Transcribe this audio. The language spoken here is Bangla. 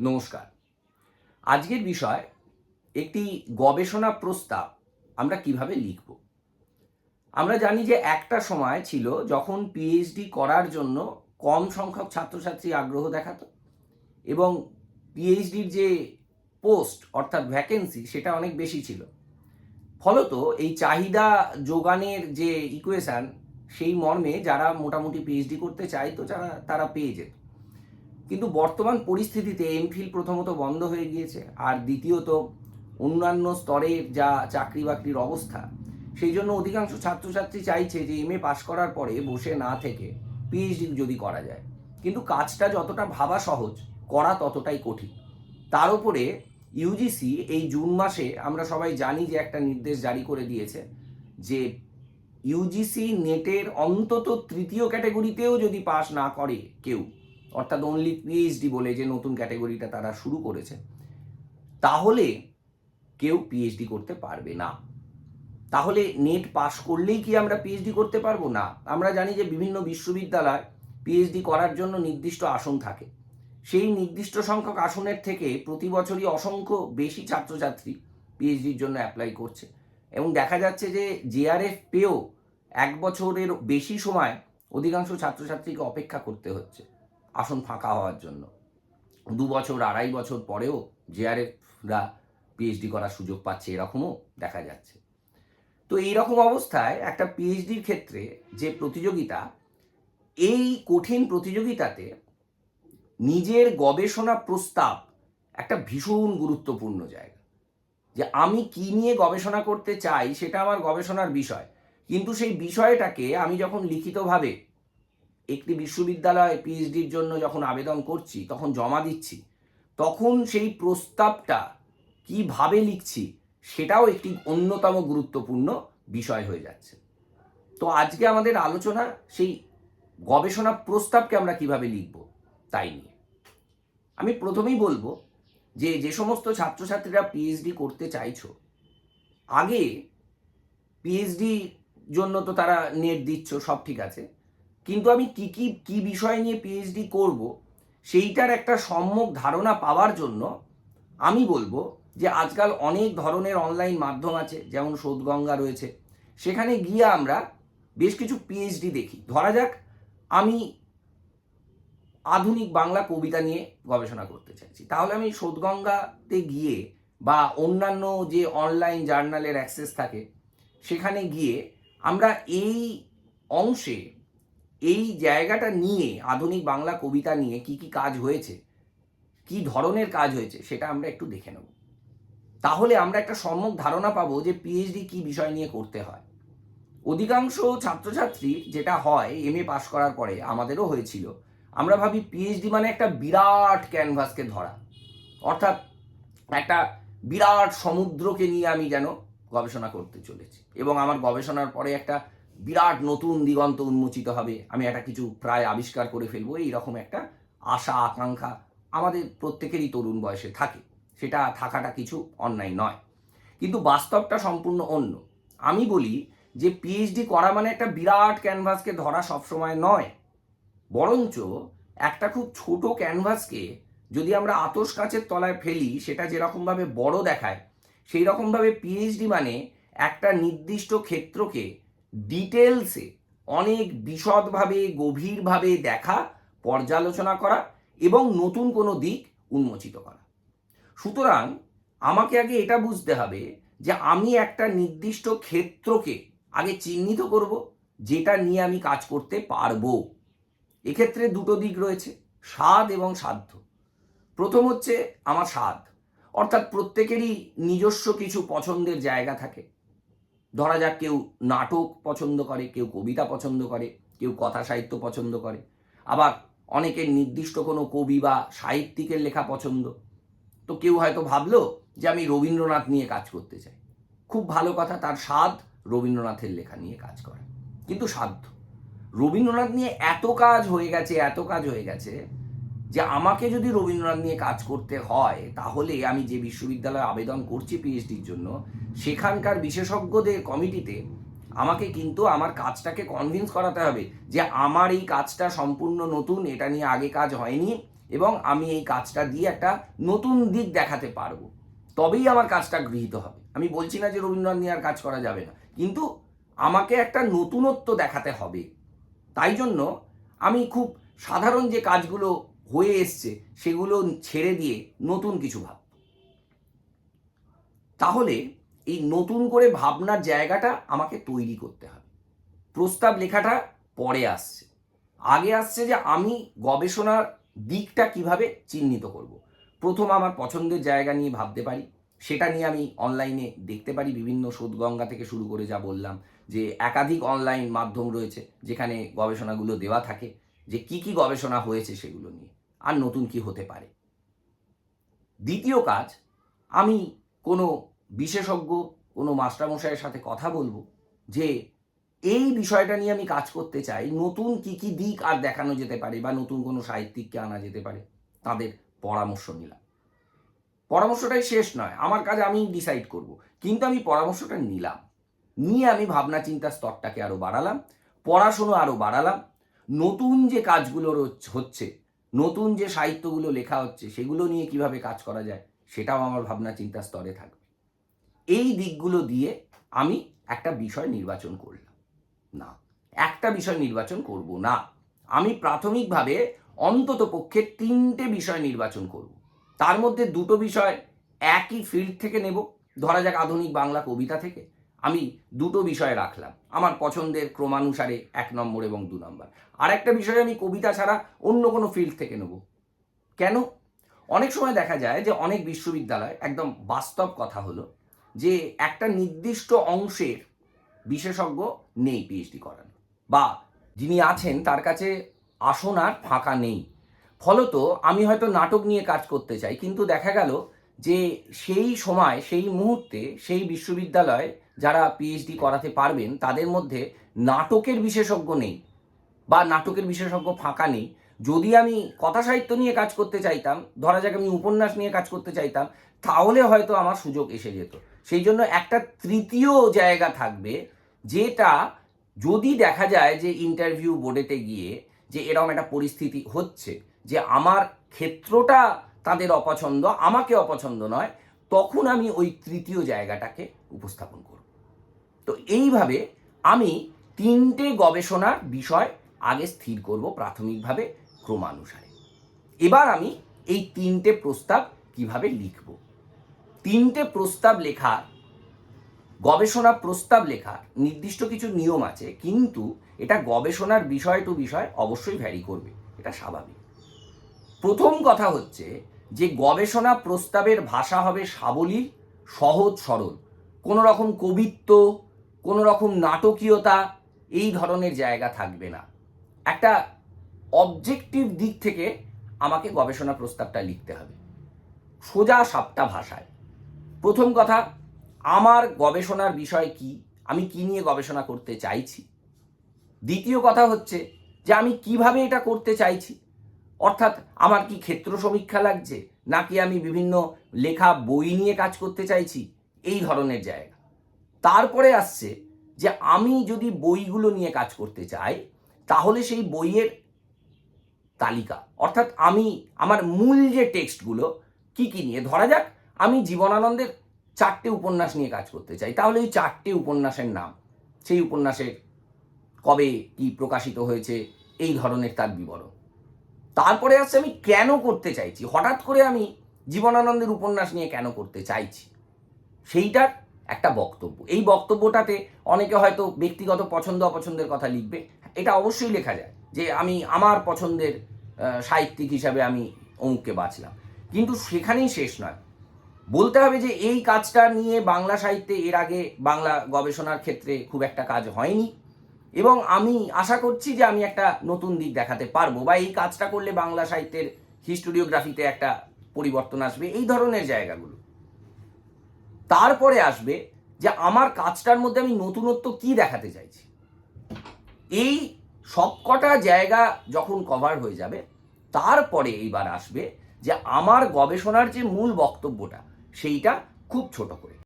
নমস্কার। আজকের বিষয় একটি গবেষণা প্রস্তাব আমরা কীভাবে লিখব? আমরা জানি যে একটা সময় ছিল যখন পিএইচডি করার জন্য কম সংখ্যক ছাত্রছাত্রী আগ্রহ দেখাতো এবং পিএইচডির যে পোস্ট অর্থাৎ ভ্যাকেন্সি সেটা অনেক বেশি ছিল। ফলত এই চাহিদা যোগানের যে ইকুয়েশান সেই মর্মে যারা মোটামুটি পিএইচডি করতে চাইতো, যারা, তারা পেয়ে যেত। কিন্তু বর্তমান পরিস্থিতিতে এমফিল প্রথমত বন্ধ হয়ে গিয়েছে, আর দ্বিতীয়ত অন্যান্য স্তরের যা চাকরি বাকরির অবস্থা, সেই জন্য অধিকাংশ ছাত্রছাত্রী চাইছে যে এম এ পাশ করার পরে বসে না থেকে পিএইচডি যদি করা যায়। কিন্তু কাজটা যতটা ভাবা সহজ, করা ততটাই কঠিন। তার উপরে ইউজিসি এই জুন মাসে আমরা সবাই জানি যে একটা নির্দেশ জারি করে দিয়েছে যে ইউজিসি নেটের অন্তত তৃতীয় ক্যাটাগরিতেও যদি পাশ না করে কেউ অর্থাৎ অনলি পিএইচডি বলে যে নতুন ক্যাটাগরিটা তারা শুরু করেছে, তাহলে কেউ পিএইচডি করতে পারবে না। তাহলে নেট পাস করলেই কি আমরা পিএইচডি করতে পারব? না। আমরা জানি যে বিভিন্ন বিশ্ববিদ্যালয় পিএইচডি করার জন্য নির্দিষ্ট আসন থাকে। সেই নির্দিষ্ট সংখ্যক আসনের থেকে প্রতি বছরই অসংখ্য বেশি ছাত্রছাত্রী পিএইচডির জন্য অ্যাপ্লাই করছে। এবং দেখা যাচ্ছে যে জেআরএফ পেয়েও এক বছরের বেশি সময় অধিকাংশ ছাত্রছাত্রীকে অপেক্ষা করতে হচ্ছে। আসন ফাঁকা হওয়ার জন্য। দু বছর, আড়াই বছর পরেও জেআরএফরা পিএইচডি করার সুযোগ পাচ্ছে এরকমও দেখা যাচ্ছে। তো এই রকম অবস্থায় একটা পিএইচডির ক্ষেত্রে যে প্রতিযোগিতা, এই কঠিন প্রতিযোগিতাতে নিজের গবেষণা প্রস্তাব একটা ভীষণ গুরুত্বপূর্ণ জায়গা। যে আমি কি নিয়ে গবেষণা করতে চাই সেটা আমার গবেষণার বিষয়। কিন্তু সেই বিষয়টাকে আমি যখন লিখিতভাবে একটি বিশ্ববিদ্যালয়ে পিএইচডির জন্য যখন আবেদন করছি, তখন জমা দিচ্ছি, তখন সেই প্রস্তাবটা কীভাবে লিখছি সেটাও একটি অন্যতম গুরুত্বপূর্ণ বিষয় হয়ে যাচ্ছে। তো আজকে আমাদের আলোচনা সেই গবেষণা প্রস্তাবকে আমরা কীভাবে লিখব তাই নিয়ে। আমি প্রথমেই বলব যে যে সমস্ত ছাত্রছাত্রীরা পিএইচডি করতে চাইছো, আগে পিএইচডি জন্য তো তারা নেট দিচ্ছ, সব ঠিক আছে। কিন্তু আমি কি কি কি বিষয় নিয়ে পিএইচডি করব, সেইটার একটা সম্যক ধারণা পাওয়ার জন্য আমি বলব যে আজকাল অনেক ধরনের অনলাইন মাধ্যম আছে, যেমন শোধগঙ্গা রয়েছে। সেখানে গিয়ে আমরা বেশ কিছু পিএইচডি দেখি। ধরা যাক, আমি আধুনিক বাংলা কবিতা নিয়ে গবেষণা করতে চাইছি। তাহলে আমি শোধগঙ্গাতে গিয়ে বা অন্যান্য যে অনলাইন জার্নালের অ্যাক্সেস থাকে, সেখানে গিয়ে আমরা এই অংশে এই জায়গাটা নিয়ে, আধুনিক বাংলা কবিতা নিয়ে কি কি কাজ হয়েছে, কি ধরনের কাজ হয়েছে সেটা আমরা একটু দেখে নেব। তাহলে আমরা একটা সম্যক ধারণা পাবো যে পিএইচডি কি বিষয় নিয়ে করতে হয়। অধিকাংশ ছাত্রছাত্রী যেটা হয় এম এ পাশ করার পরে আমাদেরও হয়েছিল। আমরা ভাবি পিএইচডি মানে একটা বিরাট ক্যানভাসকে ধরা। অর্থাৎ একটা বিরাট সমুদ্রকে নিয়ে আমি যেন গবেষণা করতে চলেছি। এবং আমার গবেষণার পরে একটা বিরাট নতুন দিগন্ত উন্মোচিত হবে। আমি একটা কিছু প্রায় আবিষ্কার করে ফেলব, এইরকম একটা আশা, আকাঙ্ক্ষা আমাদের প্রত্যেকেরই তরুণ বয়সে থাকে। সেটা থাকাটা কিছু অন্যায় নয়। কিন্তু বাস্তবটা সম্পূর্ণ অন্য। আমি বলি যে পিএইচডি করা মানে একটা বিরাট ক্যানভাসকে ধরা সবসময় নয়। বরঞ্চ একটা খুব ছোট ক্যানভাসকে যদি আমরা আতস কাচের তলায় ফেলি, সেটা যেরকমভাবে বড় দেখায় সেই রকমভাবে পিএইচডি মানে একটা নির্দিষ্ট ক্ষেত্রকে ডিটেলসে অনেক বিশদভাবে, গভীরভাবে দেখা, পর্যালোচনা করা এবং নতুন কোনো দিক উন্মোচিত করা। সুতরাং আমাকে আগে এটা বুঝতে হবে যে আমি একটা নির্দিষ্ট ক্ষেত্রকে আগে চিহ্নিত করব, যেটা নিয়ে আমি কাজ করতে পারব। এক্ষেত্রে দুটো দিক রয়েছে, স্বাদ এবং সাধ্য। প্রথম হচ্ছে আমার স্বাদ, অর্থাৎ প্রত্যেকেরই নিজস্ব কিছু পছন্দের জায়গা থাকে। ধরা যাক কেউ নাটক পছন্দ করে, কেউ কবিতা পছন্দ করে, কেউ কথা সাহিত্য পছন্দ করে। আবার অনেকের নির্দিষ্ট কোনো কবি বা সাহিত্যিকের লেখা পছন্দ। তো কেউ হয়তো ভাবলো যে আমি রবীন্দ্রনাথ নিয়ে কাজ করতে চাই। খুব ভালো কথা, তার স্বাদ রবীন্দ্রনাথের লেখা নিয়ে কাজ করে। কিন্তু সাধ্য। রবীন্দ্রনাথ নিয়ে এত কাজ হয়ে গেছে, এত কাজ হয়ে গেছে যে আমাকে যদি রবীন্দ্রনাথ নিয়ে কাজ করতে হয়, তাহলে আমি যে বিশ্ববিদ্যালয়ে আবেদন করছি পিএইচডির জন্য, সেখানকার বিশেষজ্ঞদের কমিটিতে আমাকে কিন্তু আমার কাজটাকে কনভিন্স করাতে হবে যে আমার এই কাজটা সম্পূর্ণ নতুন, এটা নিয়ে আগে কাজ হয়নি এবং আমি এই কাজটা দিয়ে একটা নতুন দিক দেখাতে পারব। তবেই আমার কাজটা গৃহীত হবে। আমি বলছি না যে রবীন্দ্রনাথ নিয়ে আর কাজ করা যাবে না। কিন্তু আমাকে একটা নতুনত্ব দেখাতে হবে। তাই জন্য আমি খুব সাধারণ যে কাজগুলো হয়ে এসছে, সেগুলো ছেড়ে দিয়ে নতুন কিছু ভাব। তাহলে এই নতুন করে ভাবনার জায়গাটা আমাকে তৈরি করতে হবে। প্রস্তাব লেখাটা পরে আসছে। আগে আসছে যে আমি গবেষণার দিকটা কীভাবে চিহ্নিত করব। প্রথম আমার পছন্দের জায়গা নিয়ে ভাবতে পারি, সেটা নিয়ে আমি অনলাইনে দেখতে পারি, বিভিন্ন শোধগঙ্গা থেকে শুরু করে যা বললাম, যে একাধিক অনলাইন মাধ্যম রয়েছে, যেখানে গবেষণাগুলো দেওয়া থাকে, যে কি কি গবেষণা হয়েছে সেগুলো নিয়ে। আর নতুন কি হতে পারে। দ্বিতীয় কাজ, আমি কোনো বিশেষজ্ঞ, কোনো মাস্টারমশাইয়ের সাথে কথা বলব যে, এই বিষয়টা নিয়ে আমি কাজ করতে চাই, নতুন কি কি দিক আর দেখানো যেতে পারে বা নতুন কোনো সাহিত্যিককে আনা যেতে পারে, তাদের পরামর্শ নিলাম। পরামর্শটাই শেষ নয়, আমার কাজ আমি ডিসাইড করব, কিন্তু আমি পরামর্শটা নিলাম। নিয়ে আমি ভাবনা চিন্তার স্তরটাকে আরও বাড়ালাম, পড়াশুনো আরও বাড়ালাম, নতুন যে কাজগুলো হচ্ছে নতুন যে সাহিত্যগুলো লেখা হচ্ছে, সেগুলো নিয়ে কীভাবে কাজ করা যায়, সেটাও আমার ভাবনা চিন্তা স্তরে থাকবে। এই দিকগুলো দিয়ে আমি একটা বিষয় নির্বাচন করলাম। না, একটা বিষয় নির্বাচন করব না। আমি প্রাথমিকভাবে অন্তত পক্ষে তিনটে বিষয় নির্বাচন করব। তার মধ্যে দুটো বিষয় একই ফিল্ড থেকে নেব। ধরা যাক আধুনিক বাংলা কবিতা থেকে। আমি দুটো বিষয় রাখলাম। আমার পছন্দের ক্রমানুসারে এক নম্বর এবং দু নম্বর। আর একটা বিষয় আমি কবিতা ছাড়া অন্য কোনো ফিল্ড থেকে নেব। কেন? অনেক সময় দেখা যায় যে অনেক বিশ্ববিদ্যালয়, একদম বাস্তব কথা হলো যে একটা নির্দিষ্ট অংশের বিশেষজ্ঞ নেই পিএইচডি করার। বা যিনি আছেন তার কাছে আসন আর ফাঁকা নেই। ফলত আমি হয়তো নাটক নিয়ে কাজ করতে চাই, কিন্তু দেখা গেল যে সেই সময়, সেই মুহূর্তে সেই বিশ্ববিদ্যালয় যারা পিএইচডি করাতে পারবেন, তাদের মধ্যে নাটকের বিশেষজ্ঞ নেই বা নাটকের বিশেষজ্ঞ ফাঁকা নেই। যদি আমি কথা সাহিত্য নিয়ে কাজ করতে চাইতাম, ধরা যাক আমি উপন্যাস নিয়ে কাজ করতে চাইতাম, তাহলে হয়তো আমার সুযোগ এসে যেত। সেই জন্য একটা তৃতীয় জায়গা থাকবে, যেটা যদি দেখা যায় যে ইন্টারভিউ বোর্ডেতে গিয়ে যে এরকম একটা পরিস্থিতি হচ্ছে, যে আমার ক্ষেত্রটা তাদের অপছন্দ, আমাকে অপছন্দ নয়, তখন আমি ওই তৃতীয় জায়গাটাকে উপস্থাপন করব। তো এইভাবে আমি তিনটে গবেষণার বিষয় আগে স্থির করব প্রাথমিকভাবে ক্রমানুসারে। এবার আমি এই তিনটে প্রস্তাব কীভাবে লিখব? তিনটে প্রস্তাব লেখার, গবেষণা প্রস্তাব লেখার নির্দিষ্ট কিছু নিয়ম আছে, কিন্তু এটা গবেষণার বিষয় টু বিষয় অবশ্যই ভ্যারি করবে, এটা স্বাভাবিক। প্রথম কথা হচ্ছে যে গবেষণা প্রস্তাবের ভাষা হবে সাবলীল, সহজ সরল। কোনো রকম কবিত্ব কোনো রকম নাটকীয়তা এই ধরনের জায়গা থাকবে না। একটা অবজেক্টিভ দিক থেকে আমাকে গবেষণা প্রস্তাবটা লিখতে হবে। সোজা সাপটা ভাষায় প্রথম কথা, আমার গবেষণার বিষয় কি? আমি কি নিয়ে গবেষণা করতে চাইছি? দ্বিতীয় কথা হচ্ছে যে আমি কীভাবে এটা করতে চাইছি? অর্থাৎ আমার কি ক্ষেত্র সমীক্ষা লাগছে? নাকি আমি বিভিন্ন লেখা বই নিয়ে কাজ করতে চাইছি? এই ধরনের জায়গা। তারপরে আসছে যে আমি যদি বইগুলো নিয়ে কাজ করতে চাই, তাহলে সেই বইয়ের তালিকা, অর্থাৎ আমি, আমার মূল যে টেক্সটগুলো কি কি নিয়ে, ধরা যাক আমি জীবনানন্দের চারটে উপন্যাস নিয়ে কাজ করতে চাই, তাহলে ওই চারটে উপন্যাসের নাম, সেই উপন্যাসের কবে কি প্রকাশিত হয়েছে, এই ধরনের তার বিবরণ। তারপরে আসছে আমি কেন করতে চাইছি, হঠাৎ করে আমি জীবনানন্দের উপন্যাস নিয়ে কেন করতে চাইছি, সেইটার একটা বক্তব্য। এই বক্তব্যটাতে অনেকে হয়তো ব্যক্তিগত পছন্দ, অপছন্দের কথা লিখবে। এটা অবশ্যই লেখা যায় যে আমি আমার পছন্দের সাহিত্যিক হিসাবে আমি অমুককে বাঁচলাম। কিন্তু সেখানেই শেষ নয়। বলতে হবে যে এই কাজটা নিয়ে বাংলা সাহিত্যে এর আগে বাংলা গবেষণার ক্ষেত্রে খুব একটা কাজ হয়নি। এবং আমি আশা করছি যে আমি একটা নতুন দিক দেখাতে পারব বা এই কাজটা করলে বাংলা সাহিত্যের হিস্টোরিওগ্রাফিতে একটা পরিবর্তন আসবে। এই ধরনের জায়গাগুলো। তারপরে আসবে যে আমার কাজটার মধ্যে আমি নতুনত্ব কি দেখাতে চাইছি। এই সবকটা জায়গা যখন কভার হয়ে যাবে, তারপরে এইবার আসবে যে আমার গবেষণার যে মূল বক্তব্যটা, সেইটা খুব ছোট করে।